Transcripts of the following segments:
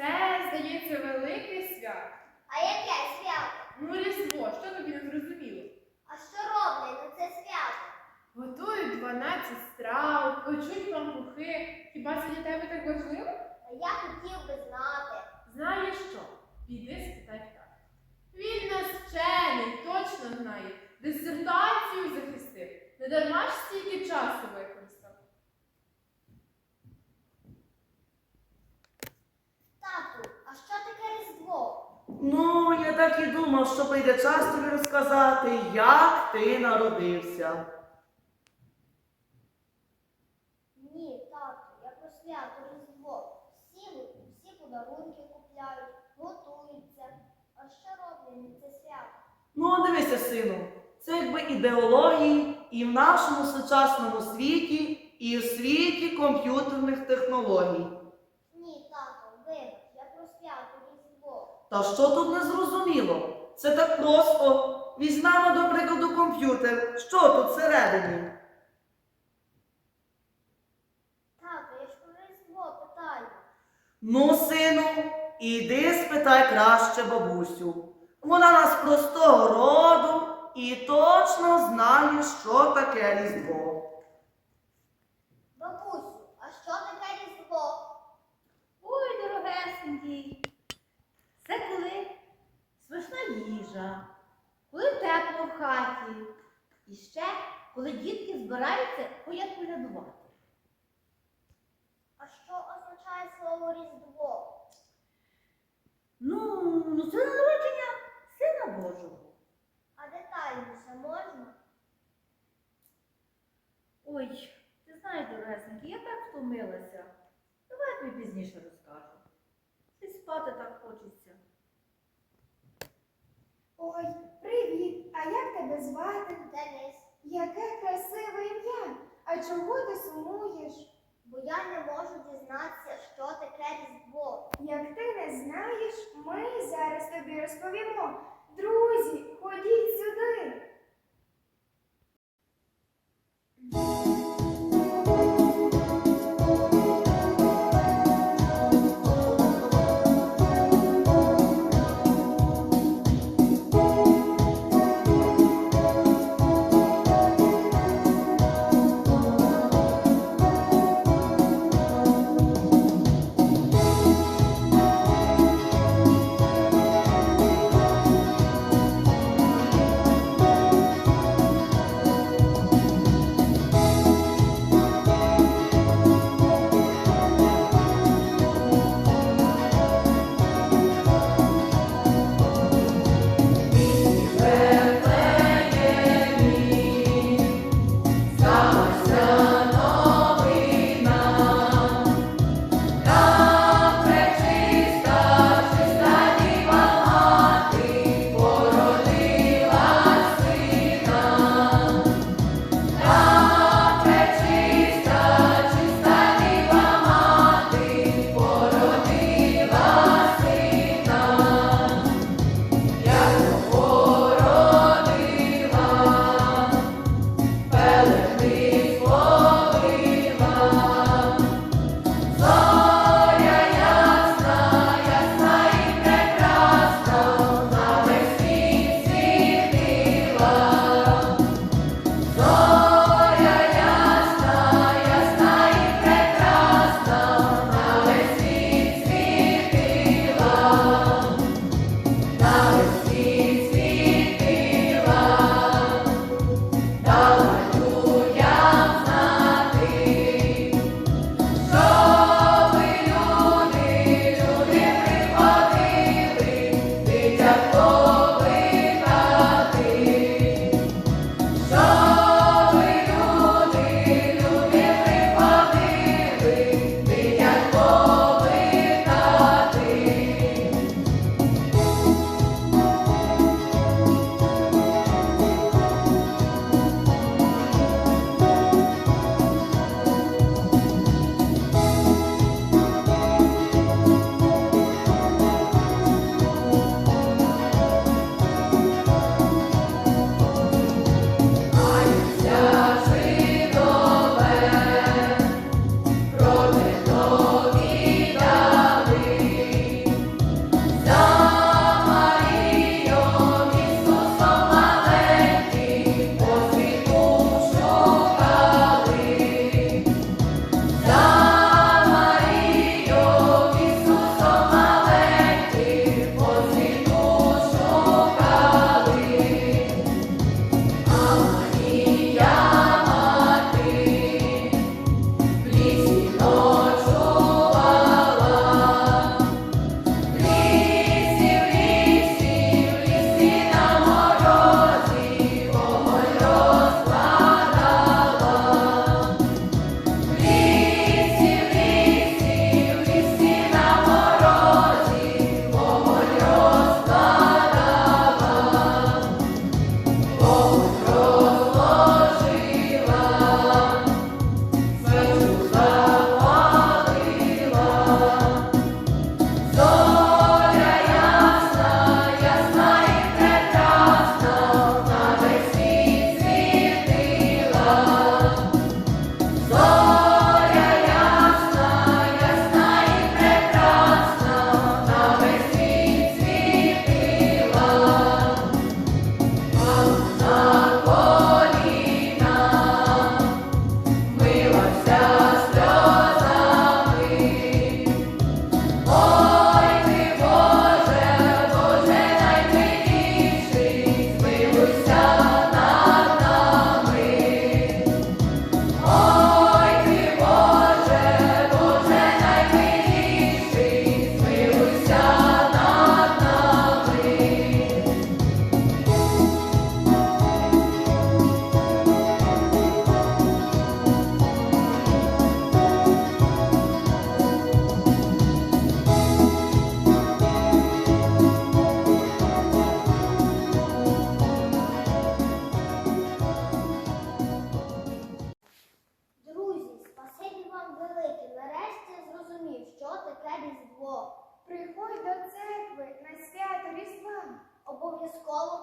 Це, здається, велике свято. А яке свято? Ну, Різдво, що тобі не зрозуміло? А що роблять на це свято? Готують 12 страв, печуть пампухи. Хіба це для тебе так важливо? А я хотів би знати. Знаєш що? Піди спитай в тата. Він нас вчений, точно знає. Дисертацію захистив. Не дарма ж стільки часу використав. Тату, а що таке Різдво? Ну, я так і думав, що прийде час тобі розказати, як ти народився. Ні, тату, я про свято Різдво. Всі, всі подарунки купляють, готуються. А що роблять це свято? Ну, дивися, сину, це якби ідеології і в нашому сучасному світі, і в світі комп'ютерних технологій. Ні, тату, вибач, я про свято Різдво. Та що тут не зрозуміло? Це так просто. Візьмемо, до прикладу, комп'ютер. Що тут всередині? Тату, я ж про Різдво питаю. Ну, сину, іди спитай краще бабусю. Вона нас простого роду і точно знає, що таке Різдво. Бабусю, а що таке Різдво? Ой, дорогесенький, це коли смачна їжа, коли тепло в хаті. І ще, коли дітки збираються колядувати. А що означає слово Різдво? Ну, ну це народження Сина Божого. А детальніше можна? Ой, ти знаєш, дорогесенький, я так втомилася. Давай тобі пізніше розкажу. І спати так хочеться. Ой, привіт! А як тебе звати? Денис, Яке красиве ім'я! А чого ти сумуєш? бо я не можу дізнатися, що таке Різдво. Як ти не знаєш, ми зараз тобі розповімо.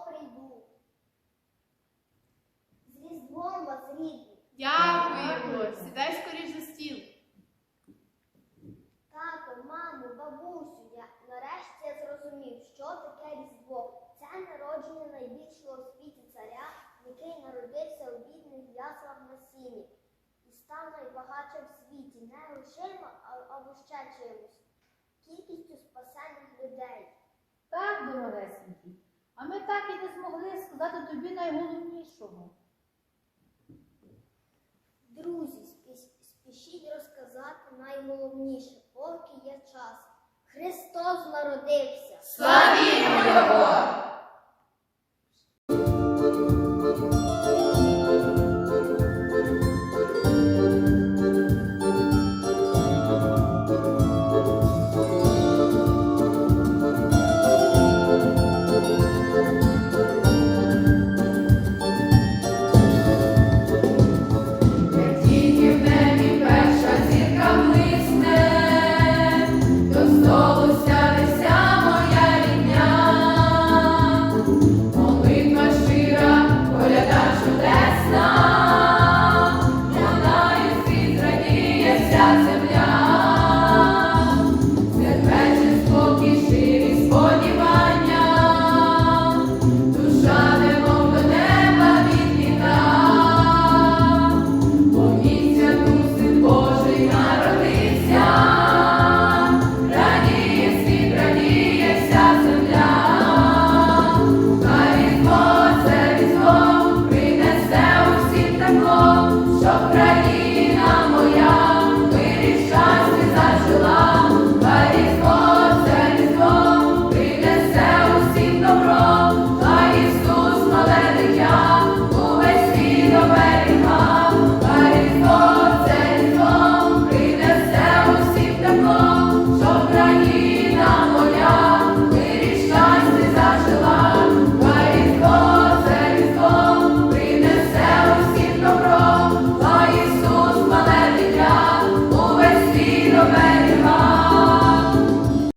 Прийду. З різдвом вас рідні. Дякую, Сідай скоріш за стіл. Тато, маму, бабусю, я нарешті я зрозумів, що таке різдво. Це народження найбільшого в світі царя, який народився у бідних яслах на сіні. І став найбагатшим в світі, не грошима, або ще чимось. Кількістю спасених людей. Так, дорогесенькі, а ми так і не змогли сказати тобі найголовнішого. Друзі, спішіть розказати найголовніше, поки є час. Христос народився. Славімо Його!